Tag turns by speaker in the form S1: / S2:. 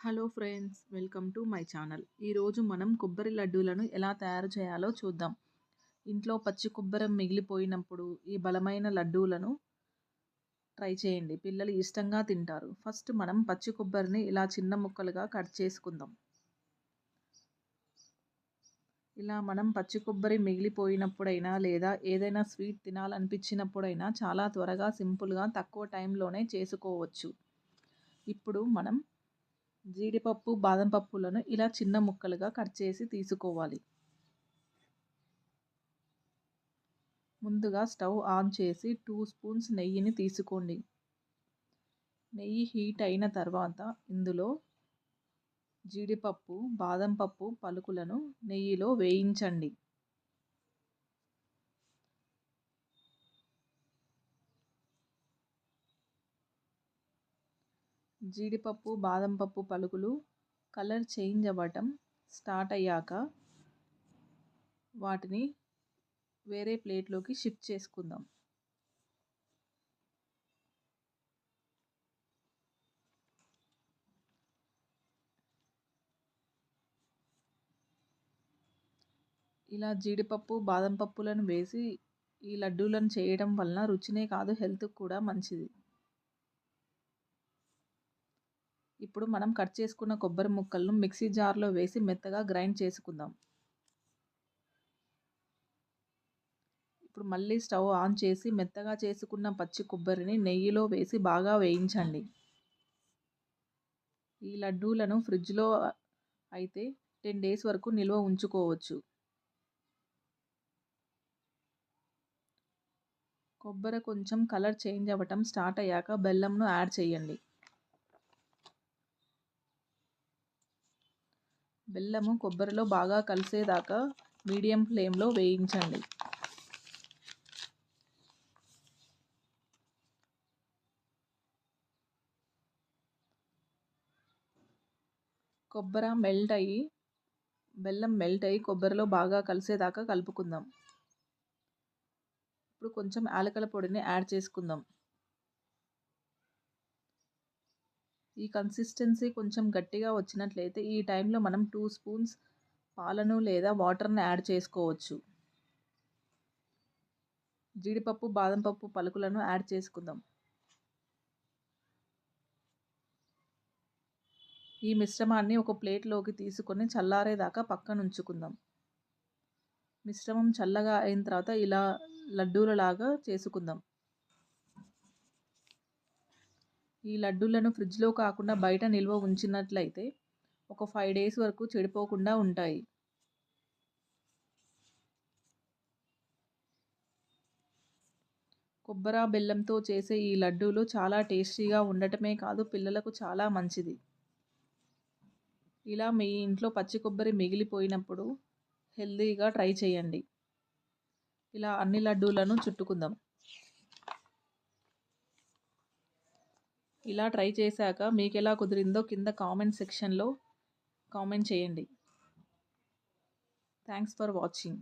S1: Hello friends welcome to my channel. ఈరోజు మనం కొబ్బరి లడ్డూలను ఎలా తయారు చేయాలో చూద్దాం. ఇంట్లో పచ్చి కొబ్బరి మిగిలిపోయినప్పుడు ఈ బలమైన లడ్డూలను ట్రై చేయండి. పిల్లలు ఇష్టంగా తింటారు. ఫస్ట్ మనం పచ్చి కొబ్బరిని ఇలా చిన్న ముక్కలుగా కట్ చేసుకుందాం. ఇలా మనం పచ్చి కొబ్బరి మిగిలిపోయినప్పుడైనా లేదా ఏదైనా స్వీట్ తినాలనిపించినప్పుడైనా చాలా త్వరగా సింపుల్గా తక్కువ టైంలోనే చేసుకోవచ్చు. ఇప్పుడు మనం జీడిపప్పు బాదం పప్పులను ఇలా చిన్న ముక్కలుగా కట్ చేసి తీసుకోవాలి. ముందుగా స్టవ్ ఆన్ చేసి టూ స్పూన్స్ నెయ్యిని తీసుకోండి. నెయ్యి హీట్ అయిన తర్వాత ఇందులో జీడిపప్పు బాదం పప్పు పలుకులను నెయ్యిలో వేయించండి. జీడిపప్పు బాదం పప్పు పలుకులు కలర్ చేంజ్ అవ్వటం స్టార్ట్ అయ్యాక వాటిని వేరే ప్లేట్లోకి షిఫ్ట్ చేసుకుందాం. ఇలా జీడిపప్పు బాదం పప్పులను వేసి ఈ లడ్డూలను చేయడం వలన రుచినే కాదు హెల్త్కి కూడా మంచిది. ఇప్పుడు మనం కట్ చేసుకున్న కొబ్బరి ముక్కలను మిక్సీ జార్లో వేసి మెత్తగా గ్రైండ్ చేసుకుందాం. ఇప్పుడు మళ్ళీ స్టవ్ ఆన్ చేసి మెత్తగా చేసుకున్న పచ్చి కొబ్బరిని నెయ్యిలో వేసి బాగా వేయించండి. ఈ లడ్డూలను ఫ్రిడ్జ్లో అయితే టెన్ డేస్ వరకు నిల్వ ఉంచుకోవచ్చు. కొబ్బరి కొంచెం కలర్ చేంజ్ అవ్వటం స్టార్ట్ అయ్యాక బెల్లంను యాడ్ చేయండి. బెల్లము కొబ్బరిలో బాగా కలిసేదాకా మీడియం ఫ్లేమ్లో వేయించండి. కొబ్బరి మెల్ట్ అయ్యి బెల్లం మెల్ట్ అయ్యి కొబ్బరిలో బాగా కలిసేదాకా కలుపుకుందాం. ఇప్పుడు కొంచెం యాలకల పొడిని యాడ్ చేసుకుందాం. ఈ కన్సిస్టెన్సీ కొంచెం గట్టిగా వచ్చినట్లయితే ఈ టైంలో మనం టూ స్పూన్స్ పాలను లేదా వాటర్ని యాడ్ చేసుకోవచ్చు. జీడిపప్పు బాదం పప్పు పలుకులను యాడ్ చేసుకుందాం. ఈ మిశ్రమాన్ని ఒక ప్లేట్లోకి తీసుకొని చల్లారేదాకా పక్కన ఉంచుకుందాం. మిశ్రమం చల్లగా అయిన తర్వాత ఇలా లడ్డూలలాగా చేసుకుందాం. ఈ లడ్డూలను ఫ్రిడ్జ్లో కాకుండా బయట నిల్వ ఉంచినట్లయితే ఒక ఫైవ్ డేస్ వరకు చెడిపోకుండా ఉంటాయి. కొబ్బరి బెల్లంతో చేసే ఈ లడ్డూలు చాలా టేస్టీగా ఉండటమే కాదు పిల్లలకు చాలా మంచిది. ఇలా మీ ఇంట్లో పచ్చి కొబ్బరి మిగిలిపోయినప్పుడు హెల్తీగా ట్రై చేయండి. ఇలా అన్ని లడ్డూలను చుట్టుకుందాం. ఇలా ట్రై చేశాక మీకు ఎలా కుదిరిందో కింద కామెంట్ సెక్షన్లో కామెంట్ చేయండి. Thanks for watching.